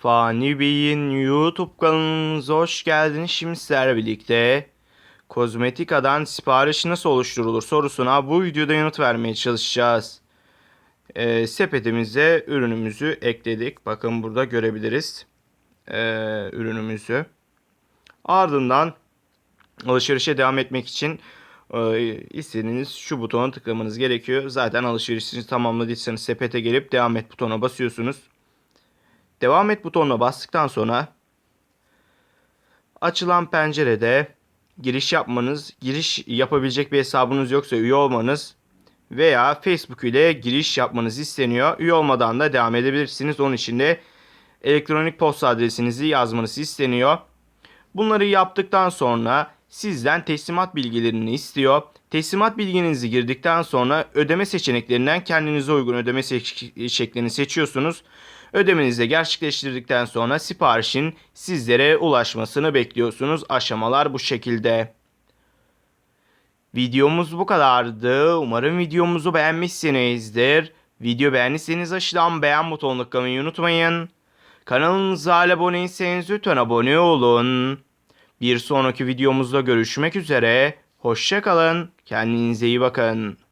Fani Bey'in YouTube kanalımıza hoş geldiniz. Şimdi sizlerle birlikte kozmetikadan sipariş nasıl oluşturulur sorusuna bu videoda yanıt vermeye çalışacağız. Ee, sepetimize ürünümüzü ekledik. Bakın burada görebiliriz ee, ürünümüzü. Ardından alışverişe devam etmek için e, istediğiniz şu butona tıklamanız gerekiyor. Zaten alışverişinizi tamamladıysanız sepete gelip devam et butonuna basıyorsunuz. Devam et butonuna bastıktan sonra açılan pencerede giriş yapmanız, giriş yapabilecek bir hesabınız yoksa üye olmanız veya Facebook ile giriş yapmanız isteniyor. Üye olmadan da devam edebilirsiniz. Onun için de elektronik posta adresinizi yazmanız isteniyor. Bunları yaptıktan sonra sizden teslimat bilgilerini istiyor. Teslimat bilginizi girdikten sonra ödeme seçeneklerinden kendinize uygun ödeme şeklini seçiyorsunuz. Ödemenizi de gerçekleştirdikten sonra siparişin sizlere ulaşmasını bekliyorsunuz. Aşamalar bu şekilde. Videomuz bu kadardı. Umarım videomuzu beğenmişsinizdir. Video beğendiyseniz aşağıdan beğen butonuna tıklamayı unutmayın. Kanalımıza hala abone değilseniz lütfen abone olun. Bir sonraki videomuzda görüşmek üzere. Hoşçakalın. Kendinize iyi bakın.